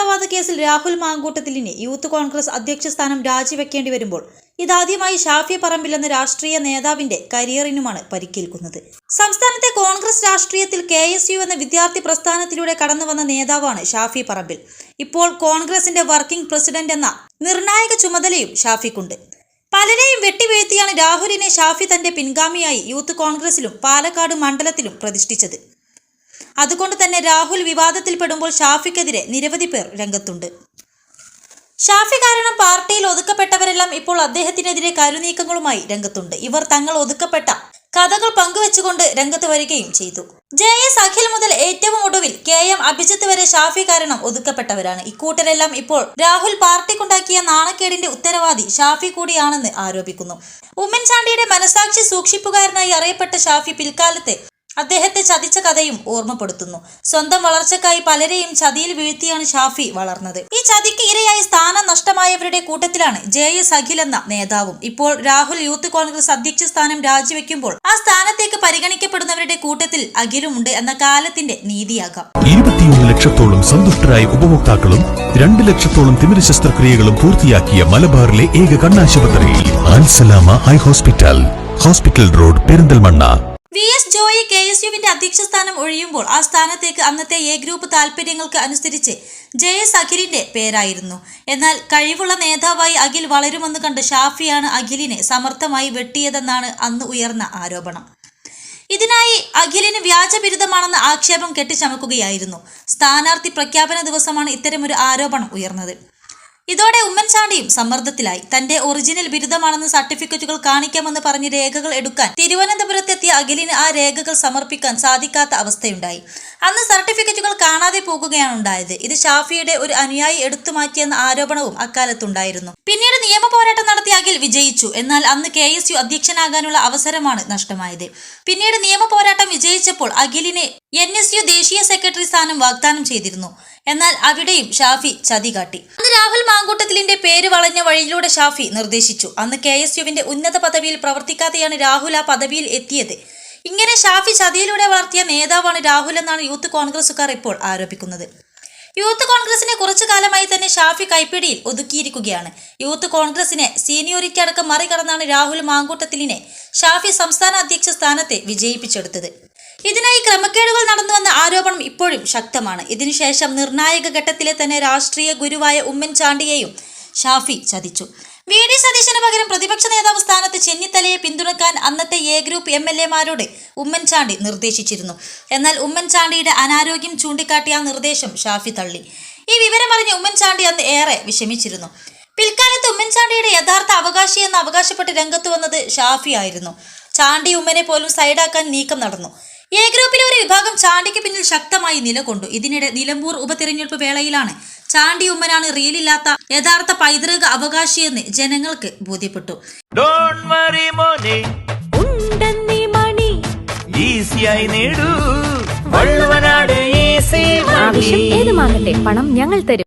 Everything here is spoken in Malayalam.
കൊലപാതക കേസിൽ രാഹുൽ മാങ്കൂട്ടത്തിലിന് യൂത്ത് കോൺഗ്രസ് അധ്യക്ഷ സ്ഥാനം രാജിവെക്കേണ്ടി വരുമ്പോൾ ഇതാദ്യമായി ഷാഫി പറമ്പിൽ എന്ന രാഷ്ട്രീയ നേതാവിന്റെ കരിയറിനുമാണ് പരിക്കേൽക്കുന്നത്. സംസ്ഥാനത്തെ കോൺഗ്രസ് രാഷ്ട്രീയത്തിൽ കെ എസ് യു എന്ന വിദ്യാർത്ഥി പ്രസ്ഥാനത്തിലൂടെ കടന്നു വന്ന നേതാവാണ് ഷാഫി പറമ്പിൽ. ഇപ്പോൾ കോൺഗ്രസിന്റെ വർക്കിംഗ് പ്രസിഡന്റ് എന്ന നിർണായക ചുമതലയും ഷാഫിക്കുണ്ട്. പലരെയും വെട്ടിവീഴ്ത്തിയാണ് രാഹുലിനെ ഷാഫി തന്റെ പിൻഗാമിയായി യൂത്ത് കോൺഗ്രസിലും പാലക്കാട് മണ്ഡലത്തിലും പ്രതിഷ്ഠിച്ചത്. അതുകൊണ്ട് തന്നെ രാഹുൽ വിവാദത്തിൽപ്പെടുമ്പോൾ ഷാഫിക്കെതിരെ നിരവധി പേർ രംഗത്തുണ്ട്. ഷാഫി കാരണം പാർട്ടിയിൽ ഒതുക്കപ്പെട്ടവരെല്ലാം ഇപ്പോൾ അദ്ദേഹത്തിനെതിരെ കരുനീക്കങ്ങളുമായി രംഗത്തുണ്ട്. ഇവർ തങ്ങൾ ഒതുക്കപ്പെട്ട കഥകൾ പങ്കുവെച്ചുകൊണ്ട് രംഗത്ത് വരികയും ചെയ്തു. ജെ എസ് അഖിൽ മുതൽ ഏറ്റവും ഒടുവിൽ കെ എം അഭിജിത്ത് വരെ ഷാഫി കാരണം ഒതുക്കപ്പെട്ടവരാണ്. ഇക്കൂട്ടരെല്ലാം ഇപ്പോൾ രാഹുൽ പാർട്ടിക്കുണ്ടാക്കിയ നാണക്കേടിന്റെ ഉത്തരവാദി ഷാഫി കൂടിയാണെന്ന് ആരോപിക്കുന്നു. ഉമ്മൻചാണ്ടിയുടെ മനസാക്ഷി സൂക്ഷിപ്പുകാരനായി അറിയപ്പെട്ട ഷാഫി പിൽക്കാലത്ത് അദ്ദേഹത്തെ ചതിച്ച കഥയും ഓർമ്മപ്പെടുത്തുന്നു. സ്വന്തം വളർച്ചക്കായി പലരെയും ചതിയിൽ വീഴ്ത്തിയാണ് ഷാഫി വളർന്നത്. ഈ ചതിക്ക് ഇരയായി സ്ഥാനം നഷ്ടമായവരുടെ കൂട്ടത്തിലാണ് ജെ എസ് അഖിൽ എന്ന നേതാവും. ഇപ്പോൾ രാഹുൽ യൂത്ത് കോൺഗ്രസ് അധ്യക്ഷ സ്ഥാനം രാജിവെക്കുമ്പോൾ ആ സ്ഥാനത്തേക്ക് പരിഗണിക്കപ്പെടുന്നവരുടെ കൂട്ടത്തിൽ അഖിലുമുണ്ട് എന്ന കാലത്തിന്റെ നീതിയാകാം. ഇരുപത്തിയൊന്ന് ലക്ഷത്തോളം സന്തുഷ്ടരായ ഉപഭോക്താക്കളും രണ്ട് ലക്ഷത്തോളം തിമിര ശസ്ത്രക്രിയകളും പൂർത്തിയാക്കിയ മലബാറിലെ ഏക കണ്ണാശുപത്രി Ansalama eye hospital hospital road Perinthalmanna. V S K S യുവിന്റെ അധ്യക്ഷ സ്ഥാനം ഒഴിയുമ്പോൾ ആ സ്ഥാനത്തേക്ക് അന്നത്തെ എ ഗ്രൂപ്പ് താൽപര്യങ്ങൾക്ക് അനുസരിച്ച് ജെ എസ് അഖിലിന്റെ പേരായിരുന്നു. എന്നാൽ കഴിവുള്ള നേതാവായി അഖിൽ വളരുമെന്ന് കണ്ട് ഷാഫിയാണ് അഖിലിനെ സമർത്ഥമായി വെട്ടിയതെന്നാണ് അന്ന് ഉയർന്ന ആരോപണം. ഇതിനായി അഖിലിന് വ്യാജ ബിരുദമാണെന്ന ആക്ഷേപം കെട്ടിച്ചമക്കുകയായിരുന്നു. സ്ഥാനാർത്ഥി പ്രഖ്യാപന ദിവസമാണ് ഇത്തരമൊരു ആരോപണം ഉയർന്നത്. ഇതോടെ ഉമ്മൻചാണ്ടിയും സമ്മർദ്ദത്തിലായി. തന്റെ ഒറിജിനൽ ബിരുദമാണെന്ന് സർട്ടിഫിക്കറ്റുകൾ കാണിക്കാമെന്ന് പറഞ്ഞ് രേഖകൾ എടുക്കാൻ തിരുവനന്തപുരത്തെത്തിയ അഖിലിന് ആ രേഖകൾ സമർപ്പിക്കാൻ സാധിക്കാത്ത അവസ്ഥയുണ്ടായി. അന്ന് സർട്ടിഫിക്കറ്റുകൾ കാണാതെ പോകുകയാണ് ഉണ്ടായത്. ഇത് ഷാഫിയുടെ ഒരു അനുയായി എടുത്തു മാറ്റിയെന്ന ആരോപണവും അക്കാലത്തുണ്ടായിരുന്നു. പിന്നീട് നിയമ പോരാട്ടം നടത്തിയ അഖിൽ വിജയിച്ചു. എന്നാൽ അന്ന് കെ എസ് യു അധ്യക്ഷനാകാനുള്ള അവസരമാണ് നഷ്ടമായത്. പിന്നീട് നിയമ പോരാട്ടം വിജയിച്ചപ്പോൾ അഖിലിന് എൻ എസ് യു ദേശീയ സെക്രട്ടറി സ്ഥാനം വാഗ്ദാനം ചെയ്തിരുന്നു. എന്നാൽ അവിടെയും ഷാഫി ചതി കാട്ടി അന്ന് രാഹുൽ മാങ്കൂട്ടത്തിലിന്റെ പേര് വളഞ്ഞ വഴിയിലൂടെ ഷാഫി നിർദ്ദേശിച്ചു. അന്ന് കെ എസ് യുവിന്റെ ഉന്നത പദവിയിൽ പ്രവർത്തിക്കാതെയാണ് രാഹുൽ ആ പദവിയിൽ എത്തിയത്. ഇങ്ങനെ ഷാഫി ചതിയിലൂടെ വളർത്തിയ നേതാവാണ് രാഹുൽ എന്നാണ് യൂത്ത് കോൺഗ്രസുകാർ ഇപ്പോൾ ആരോപിക്കുന്നത്. യൂത്ത് കോൺഗ്രസിനെ കുറച്ചു കാലമായി തന്നെ ഷാഫി കൈപ്പിടിയിൽ ഒതുക്കിയിരിക്കുകയാണ്. യൂത്ത് കോൺഗ്രസിനെ സീനിയോറിറ്റി അടക്കം മറികടന്നാണ് രാഹുൽ മാങ്കൂട്ടത്തിലിനെ ഷാഫി സംസ്ഥാന അധ്യക്ഷ സ്ഥാനത്തെ വിജയിപ്പിച്ചെടുത്തത്. ഇതിനായി ക്രമക്കേടുകൾ നടന്നുവെന്ന ആരോപണം ഇപ്പോഴും ശക്തമാണ്. ഇതിനുശേഷം നിർണായക ഘട്ടത്തിലെ തന്നെ രാഷ്ട്രീയ ഗുരുവായ ഉമ്മൻചാണ്ടിയെയും ഷാഫി ചതിച്ചു. വി. ഡി. സതീശന് പകരം പ്രതിപക്ഷ നേതാവ് സ്ഥാനത്ത് ചെന്നിത്തലയെ പിന്തുണക്കാൻ അന്നത്തെ എ ഗ്രൂപ്പ് എം എൽ എമാരോട് ഉമ്മൻചാണ്ടി നിർദ്ദേശിച്ചിരുന്നു. എന്നാൽ ഉമ്മൻചാണ്ടിയുടെ അനാരോഗ്യം ചൂണ്ടിക്കാട്ടിയ നിർദ്ദേശം ഷാഫി തള്ളി. ഈ വിവരമറിഞ്ഞ് ഉമ്മൻചാണ്ടി അന്ന് ഏറെ വിഷമിച്ചിരുന്നു. പിൽക്കാലത്ത് ഉമ്മൻചാണ്ടിയുടെ യഥാർത്ഥ അവകാശി എന്ന് അവകാശപ്പെട്ട് രംഗത്ത് വന്നത് ഷാഫി ആയിരുന്നു. ചാണ്ടി ഉമ്മനെ പോലും സൈഡാക്കാൻ നീക്കം നടന്നു. എ ഗ്രൂപ്പിലെ ഒരു വിഭാഗം ചാണ്ടിക്ക് പിന്നിൽ ശക്തമായി നിലകൊണ്ടു. ഇതിനിടെ നിലമ്പൂർ ഉപതെരഞ്ഞെടുപ്പ് വേളയിലാണ്. ചാണ്ടി ഉമ്മനാണ് റിയലില്ലാത്ത യഥാർത്ഥ പൈതൃക അവകാശിയെന്ന് ജനങ്ങൾക്ക് ബോധ്യപ്പെട്ടു. ഏത് വറി മോനെ. ഉണ്ടെന്നീ മണി. ഈസിയായി നേടൂ. വള്ളുവനാട് ഈസി ആവശ്യം ഏതുമാകട്ടെ പണം ഞങ്ങൾ തരും.